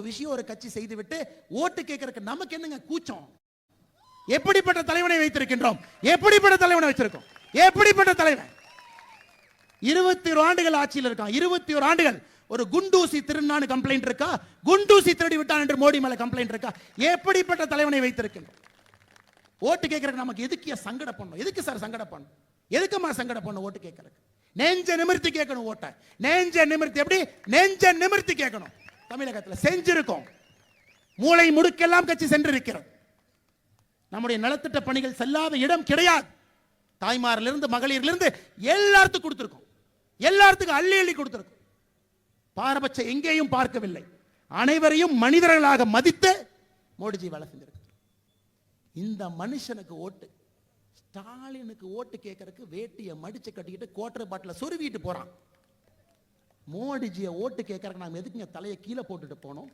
விஷயம் ஒரு கட்சி செய்துவிட்டு ஓட்டு கேட்கறதுக்கு நமக்கு என்னங்க கூச்சம்? எப்படிப்பட்ட தலைவனை வைத்திருக்கின்றோம்? எப்படிப்பட்ட தலைவனை வச்சிருக்கோம்? எப்படிப்பட்ட தலைவன்? இருபத்தி ஒரு ஆண்டுகள் ஆட்சியில் இருக்கான். இருபத்தி ஒரு ஆண்டுகள். ஒரு குண்டூசி திருநான்னு கம்ப்ளைண்ட் இருக்கா? குண்டூசி திருடி விட்டான் என்று மோடி மேல கம்ப்ளைண்ட் இருக்கா? எப்படிப்பட்ட தலைவனை வைத்திருக்கின்றோம்? ஓட்டு கேட்கறதுக்கு நமக்கு எதுக்கு சங்கட பண்ணும் எதுக்கு சார் சங்கட பண்ணும் எதுக்குமா சங்கட பண்ணும் ஓட்டு கேட்கறதுக்கு? நெஞ்ச நிமிர்த்தி கேட்கணும் ஓட்ட. நெஞ்ச நிமிர்த்தி எப்படி? நெஞ்ச நிமிர்த்தி கேட்கணும். தமிழகத்துல செஞ்சிருக்கோம். மூளை முடுக்கெல்லாம் கட்சி சென்றிருக்கிறது. நம்முடைய நலத்திட்ட பணிகள் செல்லாத இடம் கிடையாது. தாய்மாரிலிருந்து மகளிரிலிருந்து எல்லாத்துக்கும் கொடுத்திருக்கோம். எல்லாத்துக்கும் அள்ளி அள்ளி கொடுத்துருக்கோம். பாரபட்சம் எங்கேயும் பார்க்கவில்லை. அனைவரையும் மனிதர்களாக மதித்து மோடிஜி வேலை செஞ்சிருக்கார். இந்த மனுஷனுக்கு ஓட்டு ஸ்டாலினுக்கு ஓட்டு கேட்கறதுக்கு வேட்டியை மடிச்சு கட்டிக்கிட்டு கோட்டர் பாட்டில் சொருவிட்டு போறான். மோடிஜியை ஓட்டு கேட்கறக்கு நாம எதுக்குங்க தலையை கீழே போட்டுட்டு போனோம்?